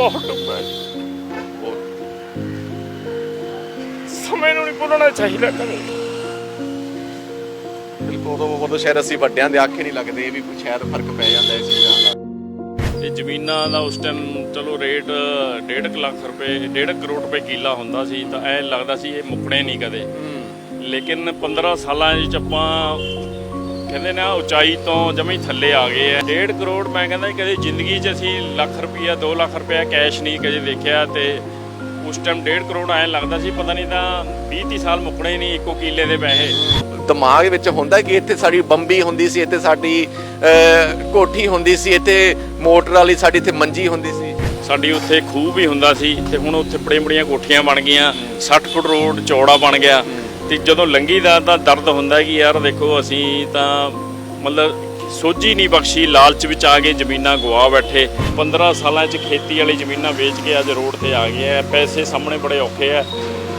ਬਹੁਤ ਡੁੱਬਾ ਹੈ ਸਮੇਂ ਨੂੰ ਨਹੀਂ ਭੁੱਲਣਾ ਚਾਹੀਦਾ ਕਦੇ। ਬਿਲਕੁਲ ਉਦੋਂ ਉਦੋਂ ਸ਼ਾਇਦ ਅਸੀਂ ਵੱਡਿਆਂ ਦੇ ਆਖੇ ਨਹੀਂ ਲੱਗਦੇ ਇਹ ਵੀ ਕੋਈ ਸ਼ਾਇਦ ਫ਼ਰਕ ਪੈ ਜਾਂਦਾ ਇਸ ਚੀਜ਼ਾਂ ਦਾ ਇਹ ਜ਼ਮੀਨਾਂ ਦਾ ਉਸ ਟਾਈਮ ਚਲੋ ਰੇਟ 1.5 ਲੱਖ ਰੁਪਏ 1.5 ਕਰੋੜ ਰੁਪਏ ਕਿੱਲਾ ਹੁੰਦਾ ਸੀ ਤਾਂ ਐ ਲੱਗਦਾ ਸੀ ਇਹ ਮੁੱਕਣੇ ਨਹੀਂ ਕਦੇ। ਲੇਕਿਨ 15 ਸਾਲਾਂ ਵਿੱਚ ਆਪਾਂ ਕਹਿੰਦੇ ਨਾ ਉਚਾਈ ਤੋਂ ਜਮੇ ਥੱਲੇ ਆ ਗਏ ਆ। 1.5 ਕਰੋੜ ਮੈਂ ਕਹਿੰਦਾ ਕਦੇ ਜ਼ਿੰਦਗੀ 'ਚ ਅਸੀਂ ਲੱਖ ਰੁਪਈਆ 2 ਲੱਖ ਰੁਪਈਆ ਕੈਸ਼ ਨਹੀਂ ਕਦੇ ਦੇਖਿਆ ਤੇ ਉਸ ਟਾਈਮ 1.5 ਕਰੋੜ ਐ ਲੱਗਦਾ ਸੀ ਪਤਾ ਨਹੀਂ ਤਾਂ 20 30 ਸਾਲ ਮੁੱਕਣੇ ਨਹੀਂ ਇੱਕੋ ਕਿੱਲੇ ਦੇ ਪੈਸੇ। ਦਿਮਾਗ ਵਿੱਚ ਹੁੰਦਾ ਕਿ ਇੱਥੇ ਸਾਡੀ ਬੰਬੀ ਹੁੰਦੀ ਸੀ ਇੱਥੇ ਸਾਡੀ ਕੋਠੀ ਹੁੰਦੀ ਸੀ ਇੱਥੇ ਮੋਟਰ ਵਾਲੀ ਸਾਡੀ ਇੱਥੇ ਮੰਜੀ ਹੁੰਦੀ ਸੀ। ਸਾਡੀ ਉੱਥੇ ਖੂਹ ਵੀ ਹੁੰਦਾ ਸੀ ਤੇ ਹੁਣ ਉੱਥੇ ਬੜੀਆਂ ਬੜੀਆਂ ਕੋਠੀਆਂ ਬਣ ਗਈਆਂ 60 ਫੁੱਟ ਰੋਡ ਚੌੜਾ ਬਣ ਗਿਆ। ਤੇ ਜਦੋਂ ਲੰਗੀ ਦਾ ਤਾਂ ਦਰਦ ਹੁੰਦਾ ਕਿ ਯਾਰ ਦੇਖੋ ਅਸੀਂ ਤਾਂ ਮਤਲਬ ਸੋਝੀ ਨਹੀਂ ਬਖਸ਼ੀ, ਲਾਲਚ ਵਿੱਚ ਆ ਕੇ ਜ਼ਮੀਨਾਂ ਗਵਾ ਬੈਠੇ। 15 ਸਾਲਾਂ 'ਚ ਖੇਤੀ ਵਾਲੀ ਜ਼ਮੀਨਾਂ ਵੇਚ ਕੇ ਅੱਜ ਰੋਡ ਤੇ ਆ ਗਏ ਆ। ਪੈਸੇ ਸਾਹਮਣੇ ਬੜੇ ਔਖੇ ਆ।